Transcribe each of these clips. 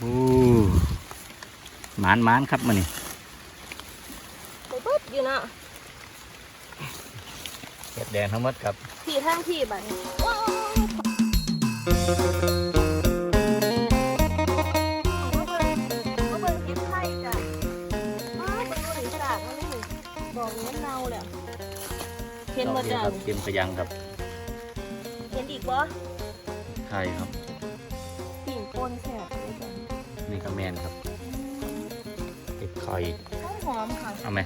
โอ้หมานหมานครับมานี่ไปเบิดอยู่เนาะเห็ดแดงทั้งหมดครับพี่ทั้งพี่บัดนี้ว้าวเอามาเบิ่งเอาเบิ่งเก็บไข่จ้ะอ้าวเป็นคนอีสานนั่นนี่บอกเน้นเน่าแหละเห็นบ่จ้ะครับเค็มกระยังครับเห็นอีกบ่ไข่ครับปิ่งปนแซ่บเลยจ้ะ นี่ก็แมนครับเห็ดไข่ข้าวหอมค่ะเอาไหม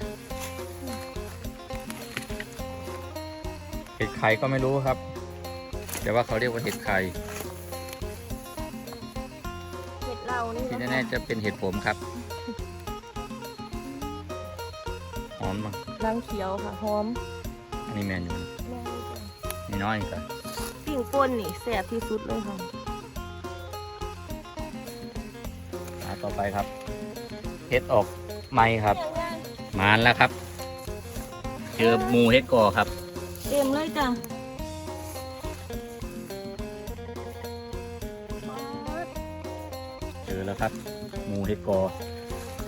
เห็ดไข่ก็ไม่รู้ครับ แต่ว่าเขาเรียกว่าเห็ดไข่เห็ดเรานี่ที่นะแน่คะๆจะเป็นเห็ดผมครับหอมมั้งรังเขียวค่ะหอมอันนี้แมนอยู่แม่นจ้ะนี่น้อยก็ปิ่งปนนี่แซ่บที่สุดเลยค่ะ ต่อไปครับเห็ดออกไม้ครับอย่างง่ายมานแล้วครับ เจอหมูเห็ดก่อครับ เต็มเลยจ้ะเจอแล้วครับหมูเห็ดก่อ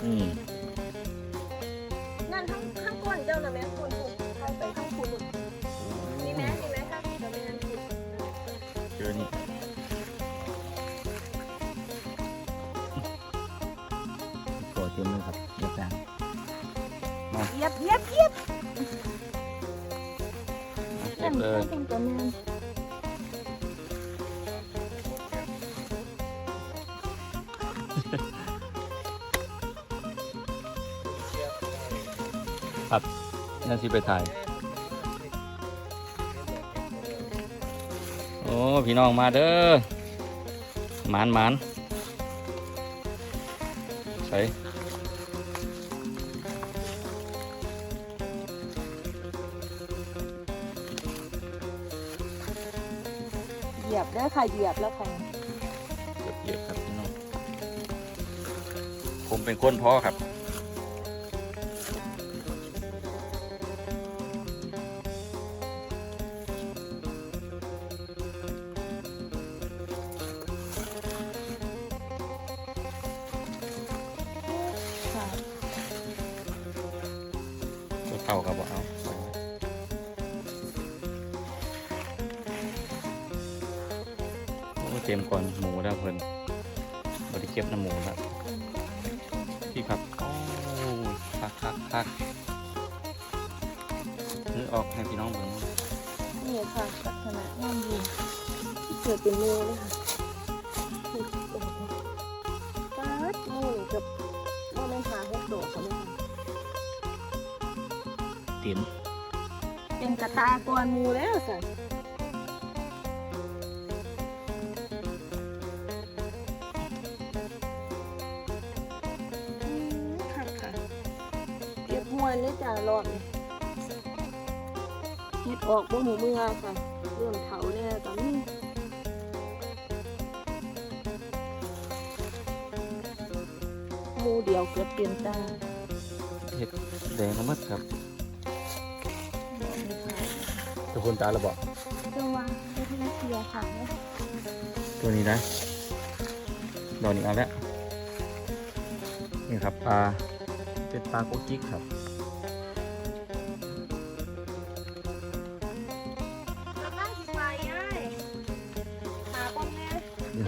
นี่นั่นข้างข้างก้นเจ้าน่ะแม่คุณ เก็บเลยข้างเจ้าแม่นั่นสิไปถ่าย โอ้ พี่น้องมาเด้อหมานหมานใส่ ยียบได้อค่ะเหยียบแล้วค่ะเยอะๆครับพี่น้องผมเป็นคนพ่อครับค่ะตัวเต่ากับบ่เอา เต็มก่อนหมูแล้วเพิ่นบริเก็บน้ำหมูแล้วพี่ครับโอ้คักคักคักนึกออกให้พี่น้องเบิ่งนี่ค่ะลักษณะงามดีเกิดเป็นมือเลยค่ะนี่โอ้โหป๊าดมือนี่เกับว่าไม่นหาหกโดดเขาเลยค่ะเต็มเป็นกระตากวนหมูแล้วสิอื รอบนี้เฮ็ดออกบ่หูเมื่อค่ะเริ่มเถาแล้วตอนนี้หมูเดียวเกือบเต็มตาเห็ดแดงทั้งหมดครับบอกไม่ใช่ทุกคนตาระบอกเจ้าว่าได้ที่นักเสียค่ะเนี่ยตัวนี้นะดอกนี้เอาแล้วนี่ครับปลาเป็นปลาโกจิกครับ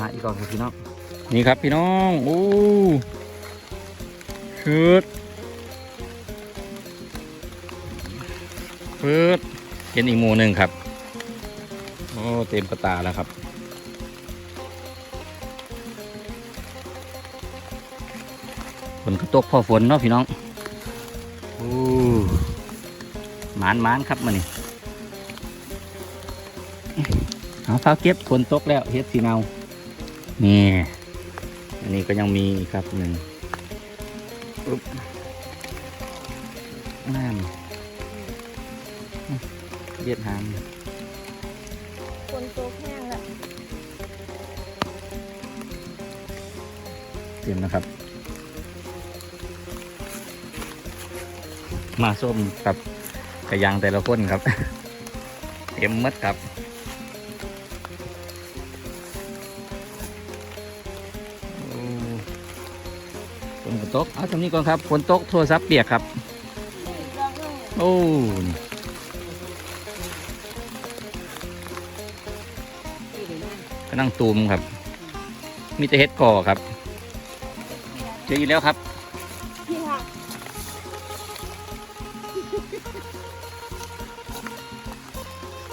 หาอีกก่อนครับพี่น้องนี่ครับพี่น้องโอ้ชืดพืดเห็นอีกหมูหนึ่งครับโอ้เต็มกระตาแล้วครับฝนก็ตกพอฝนเนาะพี่น้องโอ้หมานหมานครับมานี่เอาเท้าเก็บฝนตกแล้วเฮ็ดสีเนา นี่ อันนี้ก็ยังมีอีกครับหนึ่งปุ๊บน้ำเลียดหางคนโตแห้งละเตรียมนะครับ มาส้มกับกระยังแต่ละคนครับ เตรียมหมัดครับ ตก เอาทำนี้ก่อนครับ ฝนตกโทรศัพท์เปียกครับอีกดอกหนึงโอ้นี่กำลังตูมครับ มีแต่เฮ็ดก่อครับ เจออีกแล้วครับพี่ค่ะ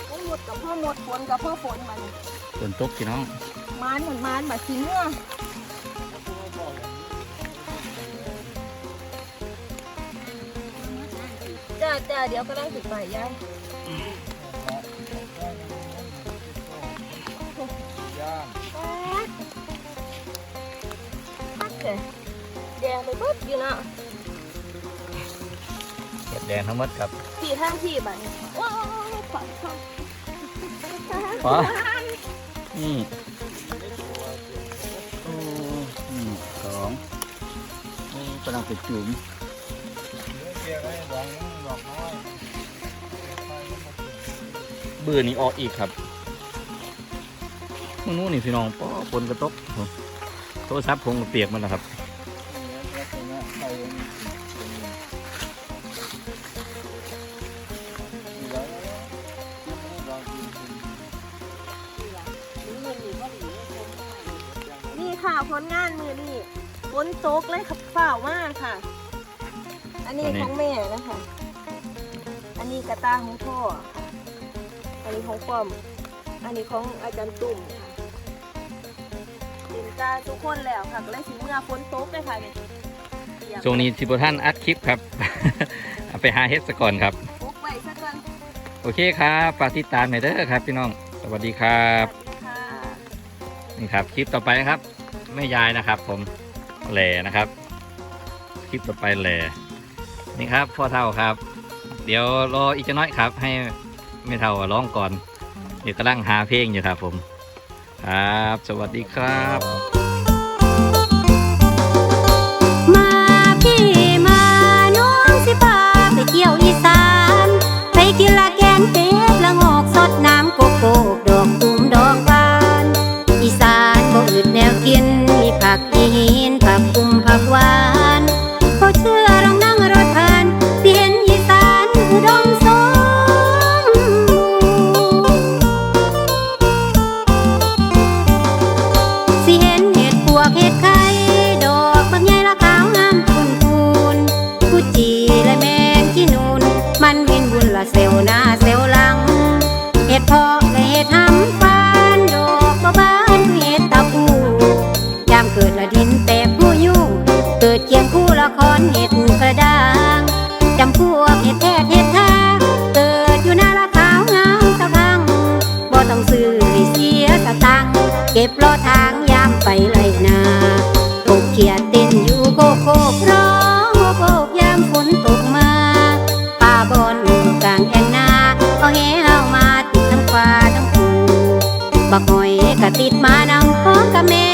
ฝนหมดกับพ่อหมดฝนกับพ่อฝนมันฝนตกพี่น้องมานเหมือนมานแบบสีเนื้อ จ้าจ้าเดี๋ยวก็ได้ติดไปยายปัดเลยแดงไปปุ๊บอยู่นะเห็ดแดงทั้งหมดครับพี่ทางพี่บัดนี้ว้าวฝันฝันอ๋อนี่โอ้นี่สองโอ้กำลังเป็นจุ่มเบื่อนี้ออกอีกครับมื่อนู้นนี่พี่น้องป้อฝนกระตกโอ้โทรศัพท์ผมก็เปียกหมันแล้วครับนี่ค่ะผลงานมือนี่ฝนตกเลยขับเปล่ามากค่ะ อันนี้อันนี้ของแม่นะคะ อันนี้กระตาของพ่อค่ะอันนี้ของป้อม อันนี้ของอาจารย์ตุ่มค่ะตินตาทุกคนแล้วค่ะก็เลยถึงเมื่อฝนตกเลยค่ะเนี่ยเปียกช่วงนี้สิบท่านอัดคลิปครับ เอาไปหาเฮ็ดซะก่อนครับ ปลุกไว้สักกันโอเคครับฝากติดตามหน่อยเด้อครับ พี่น้อง สวัสดีครัสบวัสดีค่ะ นี่ครับคลิปต่อไปนะครับแม่ยายนะครับ ผมแหล่นะครับ คลิปต่อไปแหล่นี่ครับพ่อเท่าครับ เดี๋ยวรออีกจะน้อยครับ ให้แม่เท่าร้องก่อน เดี๋ยวกำลังหาเพลงอยู่ครับผม ครับ สวัสดีครับ เซลหน้าเซลหลังเห็ดพาะและเห็ดหำฟานดอกบะบานคือเห็ดตะปูยามเกิดละดินแตกผู้ยุ่งเกิดเคียงคู่ละครเห็ดกระด้างจำพวกเห็ดแท้เห็ดทาเกิดอยู่หน้าละขาวงามสะพังบ่ต้องซื้อเสียสตังเก็บรอทางำ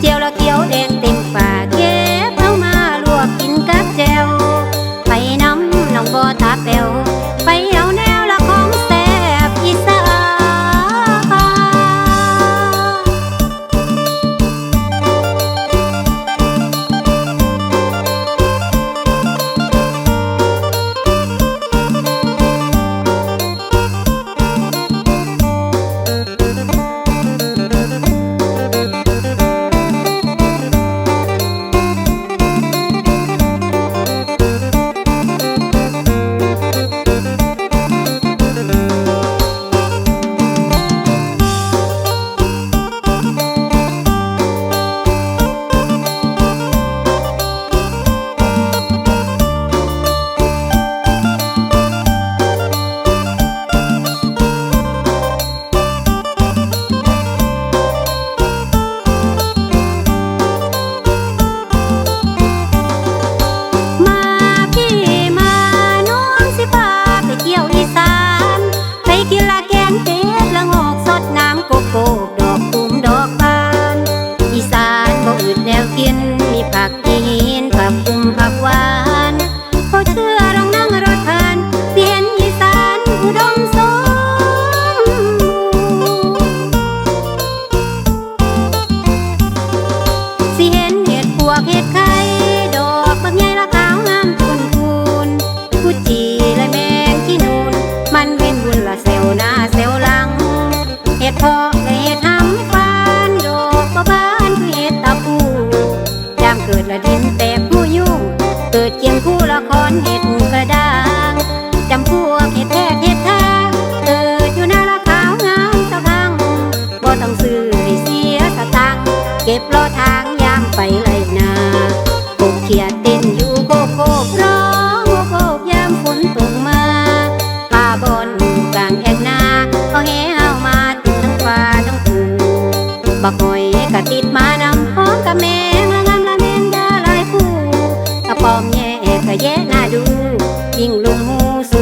掉了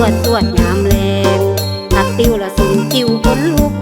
วดตรวจยามแลงผักติ้วละสุนจิ้วผลลูก